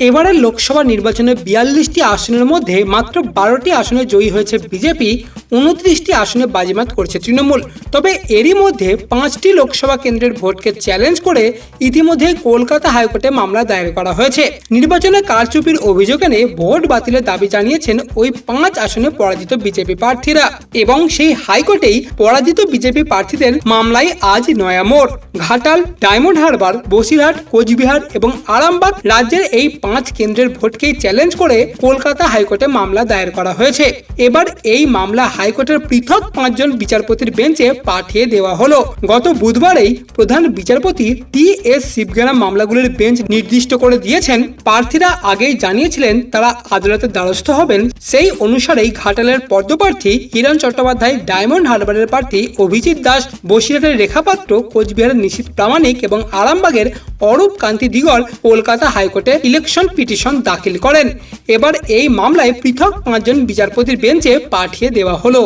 এবারের লোকসভা নির্বাচনে বিয়াল্লিশটি আসনের মধ্যে মাত্র বারোটি আসনে জয়ী হয়েছে বিজেপি উনত্রিশটি আসনে বাজিমাত করছে তৃণমূল। তবে এরই মধ্যে পাঁচটি লোকসভা কেন্দ্রের ভোটকে চ্যালেঞ্জ করে ইতিমধ্যে কলকাতা হাইকোর্টে মামলা দায়ের করা হয়েছে। নির্বাচনে কারচুপির অভিযোগ এনে ভোট বাতিলের দাবি জানিয়েছেন ওই পাঁচ আসনে পরাজিত বিজেপি প্রার্থীরা এবং সেই হাইকোর্টেই পরাজিত বিজেপি প্রার্থীদের মামলায় আজ নয়া মোড়। ঘাটাল, ডায়মন্ড হারবার, বসিরহাট, কোচবিহার এবং আরামবাগ রাজ্যের এই পাঁচ কেন্দ্রের ভোটকেই চ্যালেঞ্জ করে কলকাতা হাইকোর্টে মামলা দায়ের করা হয়েছে। এবার এই মামলা হাইকোর্টের পৃথক পাঁচজন বিচারপতির বেঞ্চে পাঠিয়ে দেওয়া হলো। গত বুধবারেই প্রধান বিচারপতি টি এস শিবগানা মামলাগুলির বেঞ্চ নির্দিষ্ট করে দিয়েছেন। প্রার্থীরা আগেই জানিয়েছিলেন তারা আদালতের দ্বারস্থ হবেন। সেই অনুসারেই ঘাটালের পদ্মপ্রার্থী হিরণ চট্টোপাধ্যায়, ডায়মন্ড হারবারের প্রার্থী অভিজিৎ দাস, বসিরহাটের রেখাপাত্র কোচবিহারের নিশীত প্রামাণিক এবং আরামবাগের অরূপ কান্তি দিগল কলকাতা হাইকোর্টে ইলেকশন পিটিশন দাখিল করেন। এবার এই মামলায় পৃথক পাঁচজন বিচারপতির বেঞ্চে পাঠিয়ে দেওয়া হলো